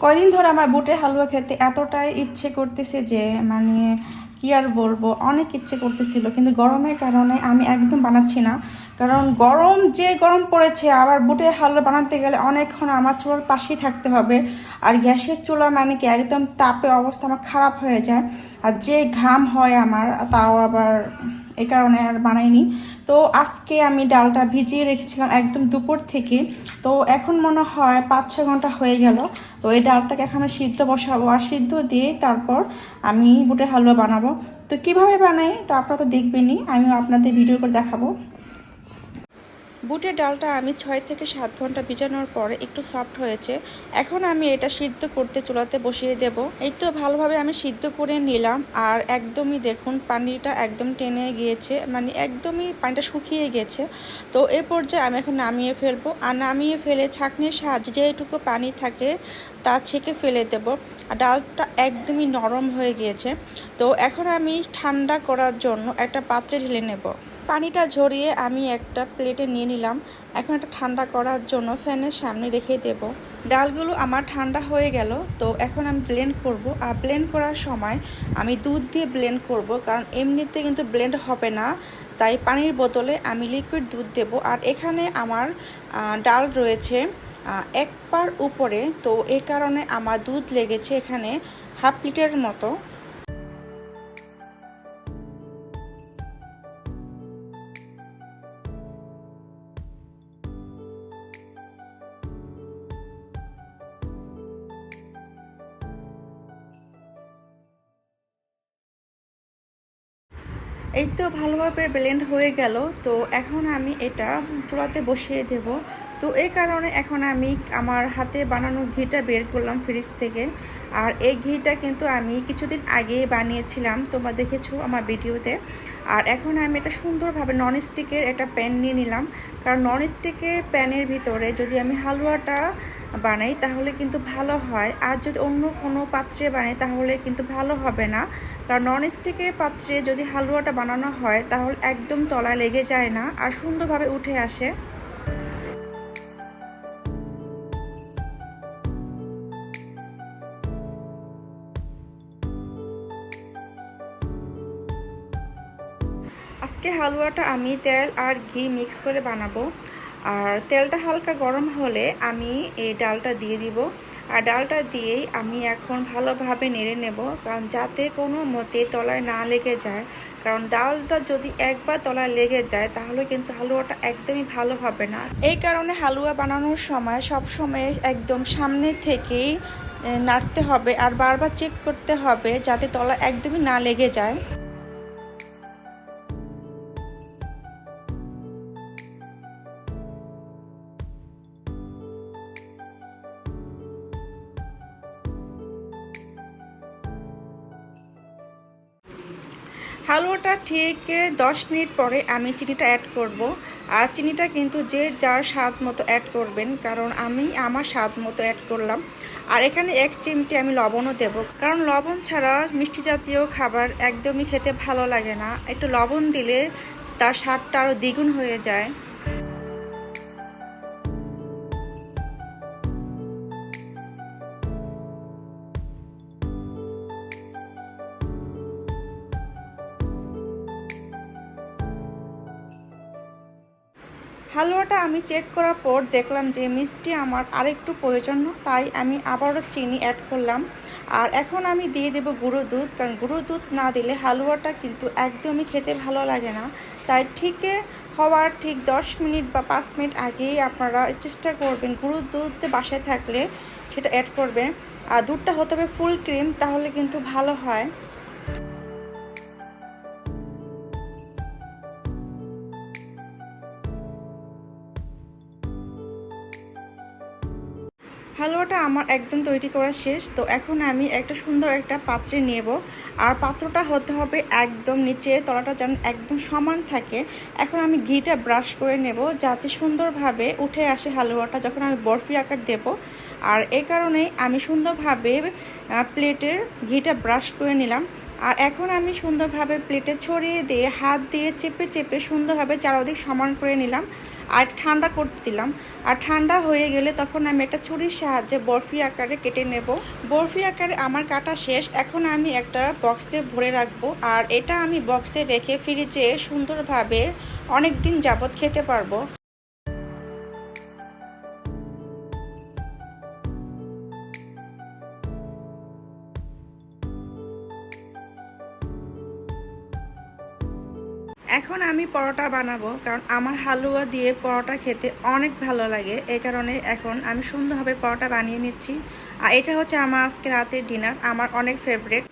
কয়দিন ধরে আমার বুটের হালুয়া খেতে এতটাই ইচ্ছে করতেছে যে মানে কি আর বলব, অনেক ইচ্ছে করতেছিল। কিন্তু গরমের কারণে আমি একদম বানাচ্ছি না। কারণ গরম, যে গরম পড়েছে, আবার বুটের হালুয়া বানাতে গেলে অনেকক্ষণ আমার চুলার পাশেই থাকতে হবে। আর গ্যাসের চুলা মানে কি, একদম তাপে অবস্থা আমার খারাপ হয়ে যায়। আর যে ঘাম হয় আমার, তাও আবার এই কারণে আর বানাইনি। তো আজকে আমি ডালটা ভিজিয়ে রেখেছিলাম একদম দুপুর থেকে। তো এখন মনে হয় পাঁচ ছ ঘণ্টা হয়ে গেল। তো এই ডালটাকে এখন সিদ্ধ বসাবো আর সিদ্ধ দিয়ে তারপর আমি বুটের হালুয়া বানাবো। তো কীভাবে বানাই তো আপনারা তো দেখবেনই, আমিও আপনাদের ভিডিও করে দেখাবো। বুটের ডালটা আমি ছয় থেকে সাত ঘণ্টা ভিজানোর পরে একটু সফট হয়েছে। এখন আমি এটা সিদ্ধ করতে চুলাতে বসিয়ে দেব। এই তো ভালোভাবে আমি সিদ্ধ করে নিলাম আর একদমই দেখুন পানিটা একদম টেনে গিয়েছে মানে একদমই পানিটা শুকিয়ে গেছে। তো এ পর্যায়ে আমি এখন নামিয়ে ফেলব। আর নামিয়ে ফেলে ছাঁকনির সাহায্যে যেটুকু পানি থাকে তা ছেঁকে ফেলে দেব। আর ডালটা একদমই নরম হয়ে গিয়েছে। তো এখন আমি ঠান্ডা করার জন্য একটা পাত্রে ঢেলে নেব। পানিটা ঝরিয়ে আমি একটা প্লেটে নিয়ে নিলাম। এখন এটা ঠান্ডা করার জন্য ফ্যানের সামনে রেখে দেব। ডালগুলো আমার ঠান্ডা হয়ে গেল, তো এখন আমি ব্লেন্ড করব। আর ব্লেন্ড করার সময় আমি দুধ দিয়ে ব্লেন্ড করব, কারণ এমনিতে কিন্তু ব্লেন্ড হবে না। তাই পানির বোতলে আমি লিকুইড দুধ দেব। আর এখানে আমার ডাল রয়েছে এক পার উপরে। তো এই কারণে আমার দুধ লেগেছে এখানে হাফ লিটারের মতো। এই তো ভালোভাবে ব্লেন্ড হয়ে গেল তো এখন আমি এটা চুলাতে বসিয়ে দেব। তো এই কারণে এখন আমি আমার হাতে বানানো ঘিটা বের করলাম ফ্রিজ থেকে। আর এই ঘিটা কিন্তু আমি কিছুদিন আগে বানিয়েছিলাম, তোমরা দেখেছ আমার ভিডিওতে। আর এখন আমি এটা সুন্দরভাবে ননস্টিকের একটা প্যান নিয়ে নিলাম। কারণ ননস্টিকের প্যানের ভিতরে যদি আমি হালুয়াটা বানাই, তাহলে কিন্তু ভালো হয়। আর যদি অন্য কোনো পাত্রে বানাই, তাহলে কিন্তু ভালো হবে না। কারণ ননস্টিকের পাত্রে যদি হালুয়াটা বানানো হয়, তাহলে একদম তলায় লেগে যায় না, আর সুন্দরভাবে উঠে আসে। আজকে হালুয়াটা আমি তেল আর ঘি মিক্স করে বানাবো। আর তেলটা হালকা গরম হলে আমি এই ডালটা দিয়ে দিব। আর ডালটা দিয়েই আমি এখন ভালোভাবে নেড়ে নেব। কারণ যাতে কোনো মতে তলায় না লেগে যায়। কারণ ডালটা যদি একবার তলায় লেগে যায়, তাহলে কিন্তু হালুয়াটা একদমই ভালো হবে না। এই কারণে হালুয়া বানানোর সময় সব সময় একদম সামনে থেকেই নাড়তে হবে। আর বারবার চেক করতে হবে যাতে তলা একদমই না লেগে যায়। হালুয়াটা ঠিক দশ মিনিট পরে আমি চিনিটা অ্যাড করব। আর চিনিটা কিন্তু যে যার স্বাদ মতো অ্যাড করবেন, কারণ আমি আমার স্বাদ মতো অ্যাড করলাম। আর এখানে এক চিমটি আমি লবণও দেব, কারণ লবণ ছাড়া মিষ্টি জাতীয় খাবার একদমই খেতে ভালো লাগে না। একটু লবণ দিলে তার স্বাদটা আরও দ্বিগুণ হয়ে যায়। হালুয়াটা আমি চেক করার পর দেখলাম যে মিষ্টি আমার আরেকটু প্রয়োজন, তাই আমি আবারও চিনি অ্যাড করলাম। আর এখন আমি দিয়ে দেব গুঁড়ো দুধ, কারণ গুঁড়ো দুধ না দিলে হালুয়াটা কিন্তু একদমই খেতে ভালো লাগে না। তাই ঠিক হওয়ার ঠিক দশ মিনিট বা পাঁচ মিনিট আগেই আপনারা চেষ্টা করবেন গুঁড়ো দুধ বাসায় থাকলে সেটা অ্যাড করবেন। আর দুধটা হতে হবে ফুল ক্রিম তাহলে কিন্তু ভালো হয়। হালুয়াটা আমার একদম তৈরি করা শেষ। তো এখন আমি একটা সুন্দর একটা পাত্রে নেব। আর পাত্রটা হতে হবে একদম নিচে, তলাটা যেন একদম সমান থাকে। এখন আমি ঘিটা ব্রাশ করে নেব যাতে সুন্দরভাবে উঠে আসে হালুয়াটা যখন আমি বরফি আকার দেব। আর এ কারণেই আমি সুন্দরভাবে প্লেটের ঘিটা ব্রাশ করে নিলাম। আর এখন আমি সুন্দরভাবে প্লেটে ছড়িয়ে দিয়ে, হাত দিয়ে চেপে চেপে সুন্দরভাবে চারদিক সমান করে নিলাম আর ঠান্ডা করতে দিলাম। আর ঠান্ডা হয়ে গেলে তখন আমি একটা ছুরির সাহায্যে বরফি আকারে কেটে নেব। বরফি আকারে আমার কাটা শেষ। এখন আমি একটা বক্সে ভরে রাখব। আর এটা আমি বক্সে রেখে ফ্রিজে সুন্দরভাবে অনেক দিন যাবত খেতে পারব। এখন আমি পরোটা বানাবো, কারণ আমার হালুয়া দিয়ে পরোটা খেতে অনেক ভালো লাগে। এই কারণে এখন আমি সুন্দরভাবে পরোটা বানিয়ে নিচ্ছি। আর এটা হচ্ছে আমার আজকে রাতের ডিনার, আমার অনেক ফেভারেট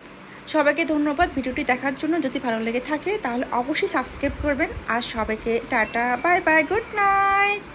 সবাইকে ধন্যবাদ ভিডিওটি দেখার জন্য। যদি ভালো লেগে থাকে, তাহলে অবশ্যই সাবস্ক্রাইব করবেন। আর সবাইকে tata bye bye good night